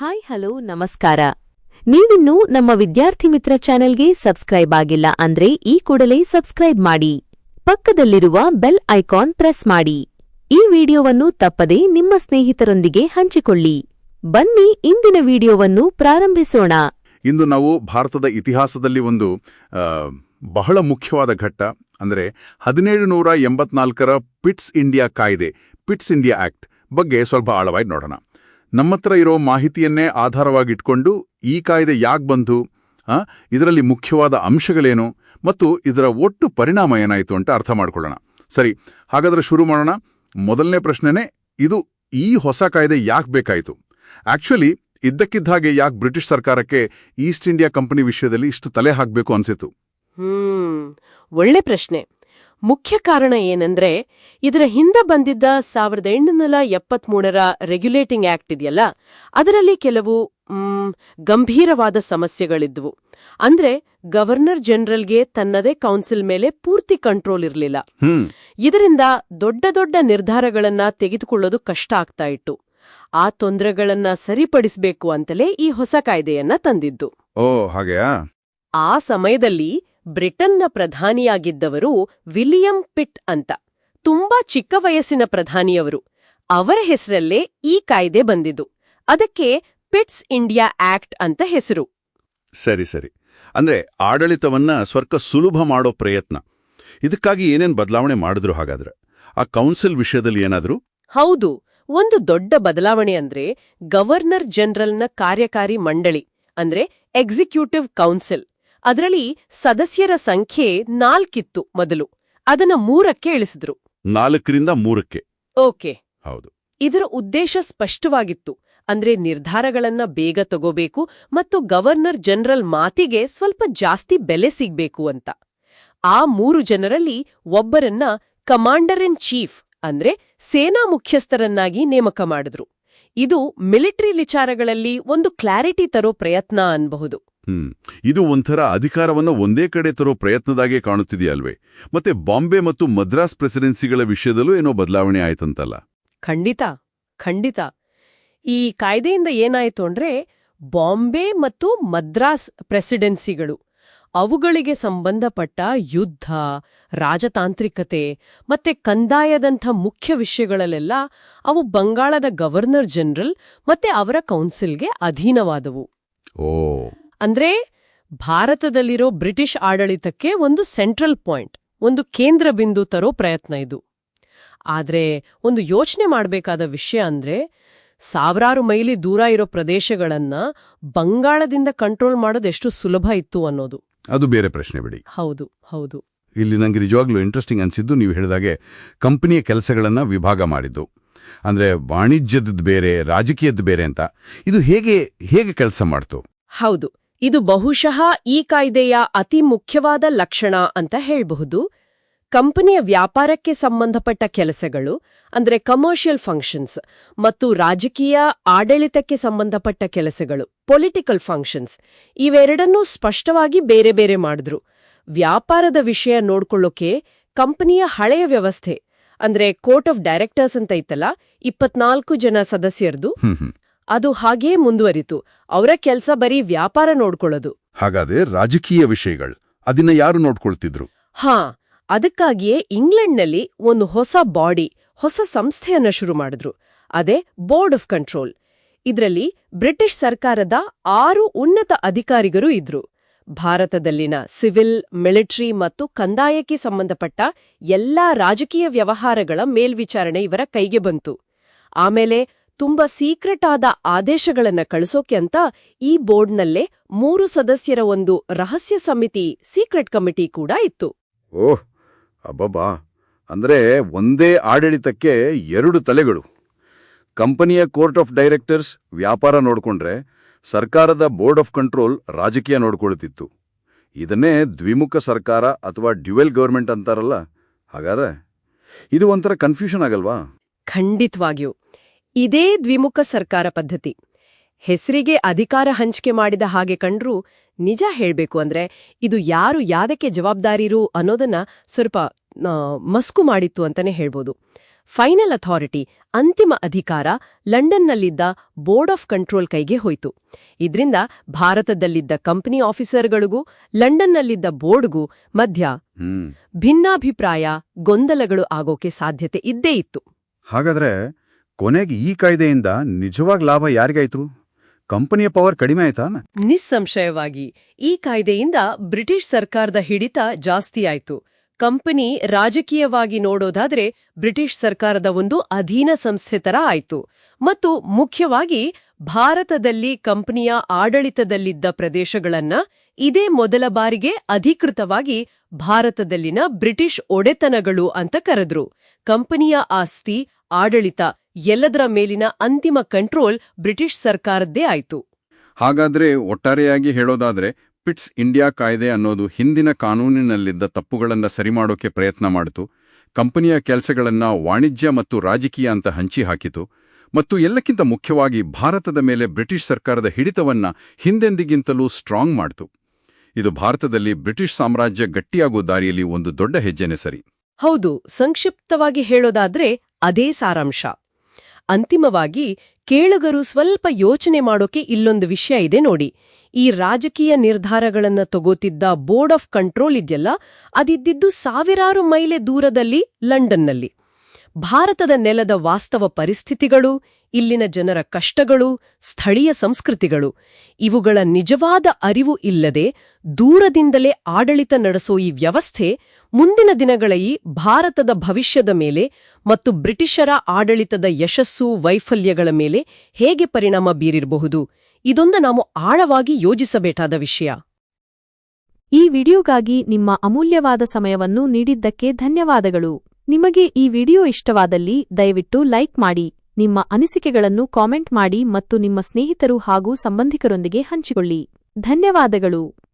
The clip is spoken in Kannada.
ಹಾಯ್, ಹಲೋ, ನಮಸ್ಕಾರ. ನೀವಿನ್ನೂ ನಮ್ಮ ವಿದ್ಯಾರ್ಥಿ ಮಿತ್ರ ಚಾನೆಲ್ಗೆ ಸಬ್ಸ್ಕ್ರೈಬ್ ಆಗಿಲ್ಲ ಅಂದ್ರೆ ಈ ಕೂಡಲೇ ಸಬ್ಸ್ಕ್ರೈಬ್ ಮಾಡಿ. ಪಕ್ಕದಲ್ಲಿರುವ ಬೆಲ್ ಐಕಾನ್ ಪ್ರೆಸ್ ಮಾಡಿ. ಈ ವಿಡಿಯೋವನ್ನು ತಪ್ಪದೇ ನಿಮ್ಮ ಸ್ನೇಹಿತರೊಂದಿಗೆ ಹಂಚಿಕೊಳ್ಳಿ. ಬನ್ನಿ, ಇಂದಿನ ವಿಡಿಯೋವನ್ನು ಪ್ರಾರಂಭಿಸೋಣ. ಇಂದು ನಾವು ಭಾರತದ ಇತಿಹಾಸದಲ್ಲಿ ಒಂದು ಬಹಳ ಮುಖ್ಯವಾದ ಘಟ್ಟ, ಅಂದರೆ ಹದಿನೇಳು ನೂರ ಎಂಬತ್ನಾಲ್ಕರ ಪಿಟ್ಸ್ ಇಂಡಿಯಾ ಕಾಯ್ದೆ, ಪಿಟ್ಸ್ ಇಂಡಿಯಾ ಆಕ್ಟ್ ಬಗ್ಗೆ ಸ್ವಲ್ಪ ಆಳವಾಗಿ ನೋಡೋಣ. ನಮ್ಮತ್ರ ಇರೋ ಮಾಹಿತಿಯನ್ನೇ ಆಧಾರವಾಗಿಟ್ಕೊಂಡು ಈ ಕಾಯ್ದೆ ಯಾಕೆ ಬಂತು? ಇದರಲ್ಲಿ ಮುಖ್ಯವಾದ ಅಂಶಗಳೇನು? ಮತ್ತು ಇದರ ಒಟ್ಟು ಪರಿಣಾಮ ಏನಾಯಿತು ಅಂತ ಅರ್ಥ ಮಾಡ್ಕೊಳ್ಳೋಣ. ಸರಿ, ಹಾಗಾದ್ರೆ ಶುರು ಮಾಡೋಣ. ಮೊದಲನೇ ಪ್ರಶ್ನೆನೇ, ಇದು ಈ ಹೊಸ ಕಾಯ್ದೆ ಯಾಕೆ ಬೇಕಾಯಿತು? ಆಕ್ಚುಲಿ ಇದ್ದಕ್ಕಿದ್ದ ಹಾಗೆ ಯಾಕೆ ಬ್ರಿಟಿಷ್ ಸರ್ಕಾರಕ್ಕೆ ಈಸ್ಟ್ ಇಂಡಿಯಾ ಕಂಪನಿ ವಿಷಯದಲ್ಲಿ ಇಷ್ಟು ತಲೆ ಹಾಕಬೇಕು ಅನಿಸಿತು ಒಳ್ಳೆ ಪ್ರಶ್ನೆ. ಮುಖ್ಯ ಕಾರಣ ಏನಂದ್ರೆ ಇದರ ಹಿಂದೆ ಬಂದಿದ್ದ ಸಾವಿರದ ಎಂಟುನೂರ ಎಪ್ಪತ್ಮೂರರ ರೆಗ್ಯುಲೇಟಿಂಗ್ ಆಕ್ಟ್ ಇದೆಯಲ್ಲ ಅದರಲ್ಲಿ ಕೆಲವು ಗಂಭೀರವಾದ ಸಮಸ್ಯೆಗಳಿದ್ವು. ಅಂದ್ರೆ ಗವರ್ನರ್ ಜನರಲ್ಗೆ ತನ್ನದೇ ಕೌನ್ಸಿಲ್ ಮೇಲೆ ಪೂರ್ತಿ ಕಂಟ್ರೋಲ್ ಇರಲಿಲ್ಲ. ಇದರಿಂದ ದೊಡ್ಡ ದೊಡ್ಡ ನಿರ್ಧಾರಗಳನ್ನ ತೆಗೆದುಕೊಳ್ಳೋದು ಕಷ್ಟ ಆಗ್ತಾ ಇತ್ತು. ಆ ತೊಂದರೆಗಳನ್ನ ಸರಿಪಡಿಸಬೇಕು ಅಂತಲೇ ಈ ಹೊಸ ಕಾಯ್ದೆಯನ್ನ ತಂದಿದ್ದು. ಓ ಹಾಗೆಯಾ? ಆ ಸಮಯದಲ್ಲಿ ಬ್ರಿಟನ್ನ ಪ್ರಧಾನಿಯಾಗಿದ್ದವರು ವಿಲಿಯಂ ಪಿಟ್ ಅಂತ. ತುಂಬಾ ಚಿಕ್ಕ ವಯಸ್ಸಿನ ಪ್ರಧಾನಿಯವರು. ಅವರ ಹೆಸರಲ್ಲೇ ಈ ಕಾಯ್ದೆ ಬಂದಿದ್ದು. ಅದಕ್ಕೆ ಪಿಟ್ಸ್ ಇಂಡಿಯಾ ಆಕ್ಟ್ ಅಂತ ಹೆಸರು. ಸರಿ ಸರಿ. ಅಂದ್ರೆ ಆಡಳಿತವನ್ನ ಸ್ವರ್ಕ ಸುಲಭ ಮಾಡೋ ಪ್ರಯತ್ನ. ಇದಕ್ಕಾಗಿ ಏನೇನ್ ಬದಲಾವಣೆ ಮಾಡಿದ್ರು ಹಾಗಾದ್ರೆ? ಆ ಕೌನ್ಸಿಲ್ ವಿಷಯದಲ್ಲಿ ಏನಾದರೂ? ಹೌದು. ಒಂದು ದೊಡ್ಡ ಬದಲಾವಣೆ ಅಂದ್ರೆ ಗವರ್ನರ್ ಜನರಲ್ನ ಕಾರ್ಯಕಾರಿ ಮಂಡಳಿ ಅಂದ್ರೆ ಎಕ್ಸಿಕ್ಯೂಟಿವ್ ಕೌನ್ಸಿಲ್. ಅದರಲ್ಲಿ ಸದಸ್ಯರ ಸಂಖ್ಯೆ ನಾಲ್ಕಿತ್ತು ಮೊದಲು. ಅದನ್ನ ಮೂರಕ್ಕೆ ಇಳಿಸಿದ್ರು. ನಾಲ್ಕರಿಂದ ಮೂರಕ್ಕೆ. ಓಕೆ. ಹೌದು. ಇದರ ಉದ್ದೇಶ ಸ್ಪಷ್ಟವಾಗಿತ್ತು. ಅಂದ್ರೆ ನಿರ್ಧಾರಗಳನ್ನ ಬೇಗ ತಗೋಬೇಕು ಮತ್ತು ಗವರ್ನರ್ ಜನರಲ್ ಮಾತಿಗೆ ಸ್ವಲ್ಪ ಜಾಸ್ತಿ ಬೆಲೆ ಸಿಗ್ಬೇಕು ಅಂತ. ಆ ಮೂರು ಜನರಲ್ಲಿ ಒಬ್ಬರನ್ನ ಕಮಾಂಡರ್ ಇನ್ ಚೀಫ್ ಅಂದ್ರೆ ಸೇನಾ ಮುಖ್ಯಸ್ಥರನ್ನಾಗಿ ನೇಮಕ ಮಾಡಿದ್ರು. ಇದು ಮಿಲಿಟರಿ ವಿಚಾರಗಳಲ್ಲಿ ಒಂದು ಕ್ಲಾರಿಟಿ ತರೋ ಪ್ರಯತ್ನ ಅನ್ಬಹುದು. ಹ್ಮ್. ಇದು ಒಂಥರ ಅಧಿಕಾರವನ್ನ ಒಂದೇ ಕಡೆ ತರೋ ಪ್ರಯತ್ನದಾಗೆ ಕಾಣುತ್ತಿದೆಯಲ್ವೇ? ಮತ್ತೆ ಬಾಂಬೆ ಮತ್ತು ಮದ್ರಾಸ್ ಪ್ರೆಸಿಡೆನ್ಸಿಗಳ ವಿಷಯದಲ್ಲೂ ಏನೋ ಬದಲಾವಣೆ ಆಯ್ತಂತಲ್ಲ? ಖಂಡಿತ ಖಂಡಿತ. ಈ ಕಾಯ್ದೆಯಿಂದ ಏನಾಯಿತು ಅಂದ್ರೆ ಬಾಂಬೆ ಮತ್ತು ಮದ್ರಾಸ್ ಪ್ರೆಸಿಡೆನ್ಸಿಗಳು ಅವುಗಳಿಗೆ ಸಂಬಂಧಪಟ್ಟ ಯುದ್ಧ ರಾಜತಾಂತ್ರಿಕತೆ ಮತ್ತೆ ಕಂದಾಯದಂಥ ಮುಖ್ಯ ವಿಷಯಗಳಲ್ಲೆಲ್ಲ ಅವು ಬಂಗಾಳದ ಗವರ್ನರ್ ಜನರಲ್ ಮತ್ತೆ ಅವರ ಕೌನ್ಸಿಲ್ಗೆ ಅಧೀನವಾದವು. ಓ. ಅಂದ್ರೆ ಭಾರತದಲ್ಲಿರೋ ಬ್ರಿಟಿಷ್ ಆಡಳಿತಕ್ಕೆ ಒಂದು ಸೆಂಟ್ರಲ್ ಪಾಯಿಂಟ್ ಒಂದು ಕೇಂದ್ರ ಬಿಂದು ತರೋ ಪ್ರಯತ್ನ ಇದು. ಆದ್ರೆ ಒಂದು ಯೋಚನೆ ಮಾಡಬೇಕಾದ ವಿಷಯ ಅಂದ್ರೆ ಸಾವಿರಾರು ಮೈಲಿ ದೂರ ಇರೋ ಪ್ರದೇಶಗಳನ್ನ ಬಂಗಾಳದಿಂದ ಕಂಟ್ರೋಲ್ ಮಾಡೋದು ಎಷ್ಟು ಸುಲಭ ಇತ್ತು ಅನ್ನೋದು. ಅದು ಬೇರೆ ಪ್ರಶ್ನೆ ಬಿಡಿ. ಹೌದು ಹೌದು. ಇಲ್ಲಿ ನಂಗೆ ನಿಜವಾಗ್ಲೂ ಇಂಟ್ರೆಸ್ಟಿಂಗ್ ಅನ್ಸಿದ್ದು ನೀವು ಹೇಳಿದಾಗೆ ಕಂಪನಿಯ ಕೆಲಸಗಳನ್ನು ವಿಭಾಗ ಮಾಡಿದ್ದು. ಅಂದ್ರೆ ವಾಣಿಜ್ಯದ ಬೇರೆ ರಾಜಕೀಯದ್ದು ಬೇರೆ ಅಂತ. ಇದು ಹೇಗೆ ಹೇಗೆ ಕೆಲಸ ಮಾಡ್ತು? ಹೌದು. ಇದು ಬಹುಶಃ ಈ ಕಾಯ್ದೆಯ ಅತಿ ಮುಖ್ಯವಾದ ಲಕ್ಷಣ ಅಂತ ಹೇಳಬಹುದು. ಕಂಪನಿಯ ವ್ಯಾಪಾರಕ್ಕೆ ಸಂಬಂಧಪಟ್ಟ ಕೆಲಸಗಳು, ಅಂದ್ರೆ ಕಮರ್ಷಿಯಲ್ ಫಂಕ್ಷನ್ಸ್ ಮತ್ತು ರಾಜಕೀಯ ಆಡಳಿತಕ್ಕೆ ಸಂಬಂಧಪಟ್ಟ ಕೆಲಸಗಳು ಪೊಲಿಟಿಕಲ್ ಫಂಕ್ಷನ್ಸ್ ಇವೆರಡನ್ನೂ ಸ್ಪಷ್ಟವಾಗಿ ಬೇರೆ ಬೇರೆ ಮಾಡಿದ್ರು. ವ್ಯಾಪಾರದ ವಿಷಯ ನೋಡ್ಕೊಳ್ಳೋಕೆ ಕಂಪನಿಯ ಹಳೆಯ ವ್ಯವಸ್ಥೆ, ಅಂದ್ರೆ ಕೋರ್ಟ್ ಆಫ್ ಡೈರೆಕ್ಟರ್ಸ್ ಅಂತ ಇತ್ತಲ್ಲ, ಇಪ್ಪತ್ನಾಲ್ಕು ಜನ ಸದಸ್ಯರದು ಅದು ಹಾಗೇ ಮುಂದುವರಿತು. ಅವರ ಕೆಲ್ಸ ಬರೀ ವ್ಯಾಪಾರ ನೋಡ್ಕೊಳ್ಳೋದು. ಹಾಗಾದ್ರೆ ರಾಜಕೀಯ ವಿಷಯಗಳು ಅದನ್ನ ಯಾರು ನೋಡ್ಕೊಳ್ತಿದ್ರು? ಹಾ ಅದಕ್ಕಾಗಿಯೇ ಇಂಗ್ಲೆಂಡ್ನಲ್ಲಿ ಒಂದು ಹೊಸ ಬಾಡಿ ಹೊಸ ಸಂಸ್ಥೆಯನ್ನ ಶುರು ಮಾಡಿದ್ರು. ಅದೇ ಬೋರ್ಡ್ ಆಫ್ ಕಂಟ್ರೋಲ್ ಇದರಲ್ಲಿ ಬ್ರಿಟಿಷ್ ಸರ್ಕಾರದ ಆರು ಉನ್ನತ ಅಧಿಕಾರಿಗರು ಇದ್ರು. ಭಾರತದಲ್ಲಿನ ಸಿವಿಲ್ ಮಿಲಿಟರಿ ಮತ್ತು ಕಂದಾಯಕ್ಕೆ ಸಂಬಂಧಪಟ್ಟ ಎಲ್ಲಾ ರಾಜಕೀಯ ವ್ಯವಹಾರಗಳ ಮೇಲ್ವಿಚಾರಣೆ ಇವರ ಕೈಗೆ ಬಂತು. ಆಮೇಲೆ ತುಂಬಾ ಸೀಕ್ರೆಟ್ ಆದ ಆದೇಶಗಳನ್ನ ಕಳಿಸೋಕೆ ಅಂತ ಈ ಬೋರ್ಡ್ನಲ್ಲೇ ಮೂರು ಸದಸ್ಯರ ಒಂದು ರಹಸ್ಯ ಸಮಿತಿ ಸೀಕ್ರೆಟ್ ಕಮಿಟಿ ಕೂಡ ಇತ್ತು. ಓಹ್ ಅಬ್ಬಬ್ಬಾ. ಅಂದ್ರೆ ಒಂದೇ ಆಡಳಿತಕ್ಕೆ ಎರಡು ತಲೆಗಳು. ಕಂಪನಿಯ ಕೋರ್ಟ್ ಆಫ್ ಡೈರೆಕ್ಟರ್ಸ್ ವ್ಯಾಪಾರ ನೋಡ್ಕೊಂಡ್ರೆ ಸರ್ಕಾರದ ಬೋರ್ಡ್ ಆಫ್ ಕಂಟ್ರೋಲ್ ರಾಜಕೀಯ ನೋಡ್ಕೊಳ್ತಿತ್ತು. ಇದನ್ನೇ ದ್ವಿಮುಖ ಸರ್ಕಾರ ಅಥವಾ ಡ್ಯುವೆಲ್ ಗವರ್ಮೆಂಟ್ ಅಂತಾರಲ್ಲ. ಹಾಗಾದ್ರೆ? ಇದು ಒಂಥರ ಕನ್ಫ್ಯೂಷನ್ ಆಗಲ್ವಾ? ಖಂಡಿತವಾಗಿಯೂ. ಇದೇ ದ್ವಿಮುಖ ಸರ್ಕಾರ ಪದ್ಧತಿ. ಹೆಸರಿಗೆ ಅಧಿಕಾರ ಹಂಚಿಕೆ ಮಾಡಿದ ಹಾಗೆ ಕಂಡ್ರೂ ನಿಜ ಹೇಳಬೇಕು ಅಂದ್ರೆ ಇದು ಯಾರು ಯಾದಕ್ಕೆ ಜವಾಬ್ದಾರಿರು ಅನ್ನೋದನ್ನ ಸ್ವಲ್ಪ ಮಸ್ಕು ಮಾಡಿತ್ತು ಅಂತಾನೆ ಹೇಳ್ಬೋದು. ಫೈನಲ್ ಅಥಾರಿಟಿ ಅಂತಿಮ ಅಧಿಕಾರ ಲಂಡನ್ನಲ್ಲಿದ್ದ ಬೋರ್ಡ್ ಆಫ್ ಕಂಟ್ರೋಲ್ ಕೈಗೆ ಹೋಯಿತು. ಇದರಿಂದ ಭಾರತದಲ್ಲಿದ್ದ ಕಂಪನಿ ಆಫೀಸರ್ಗಳಿಗೂ ಲಂಡನ್ನಲ್ಲಿದ್ದ ಬೋರ್ಡ್ಗೂ ಮಧ್ಯ ಭಿನ್ನಾಭಿಪ್ರಾಯ ಗೊಂದಲಗಳು ಆಗೋಕೆ ಸಾಧ್ಯತೆ ಇದ್ದೇ ಇತ್ತು. ಹಾಗಾದ್ರೆ ಕೊನೆಗೆ ಈ ಕಾಯ್ದೆಯಿಂದ ನಿಜವಾಗ್ ಲಾಭ ಯಾರಿಗಾಯ್ತು? ಕಂಪನಿಯ ಪವರ್ ಕಡಿಮೆ ಆಯ್ತಾ ನಿಸ್ಸಂಶಯವಾಗಿ, ಈ ಕಾಯ್ದೆಯಿಂದ ಬ್ರಿಟಿಷ್ ಸರ್ಕಾರದ ಹಿಡಿತ ಜಾಸ್ತಿ ಆಯ್ತು. ಕಂಪನಿ ರಾಜಕೀಯವಾಗಿ ನೋಡೋದಾದ್ರೆ ಬ್ರಿಟಿಷ್ ಸರ್ಕಾರದ ಒಂದು ಅಧೀನ ಸಂಸ್ಥೆ ತರ ಆಯ್ತು. ಮತ್ತು ಮುಖ್ಯವಾಗಿ ಭಾರತದಲ್ಲಿ ಕಂಪನಿಯ ಆಡಳಿತದಲ್ಲಿದ್ದ ಪ್ರದೇಶಗಳನ್ನ ಇದೇ ಮೊದಲ ಬಾರಿಗೆ ಅಧಿಕೃತವಾಗಿ ಭಾರತದಲ್ಲಿನ ಬ್ರಿಟಿಷ್ ಒಡೆತನಗಳು ಅಂತ ಕರೆದ್ರು. ಕಂಪನಿಯ ಆಸ್ತಿ, ಆಡಳಿತ ಎಲ್ಲದರ ಮೇಲಿನ ಅಂತಿಮ ಕಂಟ್ರೋಲ್ ಬ್ರಿಟಿಷ್ ಸರ್ಕಾರದ್ದೇ ಆಯಿತು. ಹಾಗಾದ್ರೆ ಒಟ್ಟಾರೆಯಾಗಿ ಹೇಳೋದಾದ್ರೆ ಪಿಟ್ಸ್ ಇಂಡಿಯಾ ಕಾಯ್ದೆ ಅನ್ನೋದು ಹಿಂದಿನ ಕಾನೂನಿನಲ್ಲಿದ್ದ ತಪ್ಪುಗಳನ್ನ ಸರಿಮಾಡೋಕೆ ಪ್ರಯತ್ನ ಮಾಡಿತು. ಕಂಪನಿಯ ಕೆಲಸಗಳನ್ನ ವಾಣಿಜ್ಯ ಮತ್ತು ರಾಜಕೀಯ ಅಂತ ಹಂಚಿ ಹಾಕಿತು. ಮತ್ತು ಎಲ್ಲಕ್ಕಿಂತ ಮುಖ್ಯವಾಗಿ ಭಾರತದ ಮೇಲೆ ಬ್ರಿಟಿಷ್ ಸರ್ಕಾರದ ಹಿಡಿತವನ್ನ ಹಿಂದೆಂದಿಗಿಂತಲೂ ಸ್ಟ್ರಾಂಗ್ ಮಾಡ್ತು. ಇದು ಭಾರತದಲ್ಲಿ ಬ್ರಿಟಿಷ್ ಸಾಮ್ರಾಜ್ಯ ಗಟ್ಟಿಯಾಗೋ ದಾರಿಯಲ್ಲಿ ಒಂದು ದೊಡ್ಡ ಹೆಜ್ಜೆನೆ ಸರಿ. ಹೌದು ಸಂಕ್ಷಿಪ್ತವಾಗಿ ಹೇಳೋದಾದ್ರೆ ಅದೇ ಸಾರಾಂಶ. ಅಂತಿಮವಾಗಿ ಕೇಳುಗರು ಸ್ವಲ್ಪ ಯೋಚನೆ ಮಾಡೋಕೆ ಇಲ್ಲೊಂದು ವಿಷಯ ಇದೆ ನೋಡಿ. ಈ ರಾಜಕೀಯ ನಿರ್ಧಾರಗಳನ್ನು ತಗೋತಿದ್ದ ಬೋರ್ಡ್ ಆಫ್ ಕಂಟ್ರೋಲ್ ಇದೆಯಲ್ಲ, ಅದಿದ್ದಿದ್ದು ಸಾವಿರಾರು ಮೈಲೆ ದೂರದಲ್ಲಿ ಲಂಡನ್ನಲ್ಲಿ. ಭಾರತದ ನೆಲದ ವಾಸ್ತವ ಪರಿಸ್ಥಿತಿಗಳು ಇಲ್ಲಿನ ಜನರ ಕಷ್ಟಗಳು, ಸ್ಥಳೀಯ ಸಂಸ್ಕೃತಿಗಳು. ಇವುಗಳ ನಿಜವಾದ ಅರಿವು ಇಲ್ಲದೆ ದೂರದಿಂದಲೇ ಆಡಳಿತ ನಡೆಸೋ ಈ ವ್ಯವಸ್ಥೆ ಮುಂದಿನ ದಿನಗಳಲ್ಲಿ ಭಾರತದ ಭವಿಷ್ಯದ ಮೇಲೆ ಮತ್ತು ಬ್ರಿಟಿಷರ ಆಡಳಿತದ ಯಶಸ್ಸು, ವೈಫಲ್ಯಗಳ ಮೇಲೆ ಹೇಗೆ ಪರಿಣಾಮ ಬೀರಿರಬಹುದು? ಇದೊಂದು ನಾವು ಆಳವಾಗಿ ಯೋಜಿಸಬೇಕಾದ ವಿಷಯ. ಈ ವಿಡಿಯೋಗಾಗಿ ನಿಮ್ಮ ಅಮೂಲ್ಯವಾದ ಸಮಯವನ್ನು ನೀಡಿದ್ದಕ್ಕೆ ಧನ್ಯವಾದಗಳು. ನಿಮಗೆ ಈ ವಿಡಿಯೋ ಇಷ್ಟವಾದಲ್ಲಿ ದಯವಿಟ್ಟು ಲೈಕ್ ಮಾಡಿ. ನಿಮ್ಮ ಅನಿಸಿಕೆಗಳನ್ನು ಕಾಮೆಂಟ್ ಮಾಡಿ ಮತ್ತು ನಿಮ್ಮ ಸ್ನೇಹಿತರು ಹಾಗೂ ಸಂಬಂಧಿಕರೊಂದಿಗೆ ಹಂಚಿಕೊಳ್ಳಿ. ಧನ್ಯವಾದಗಳು.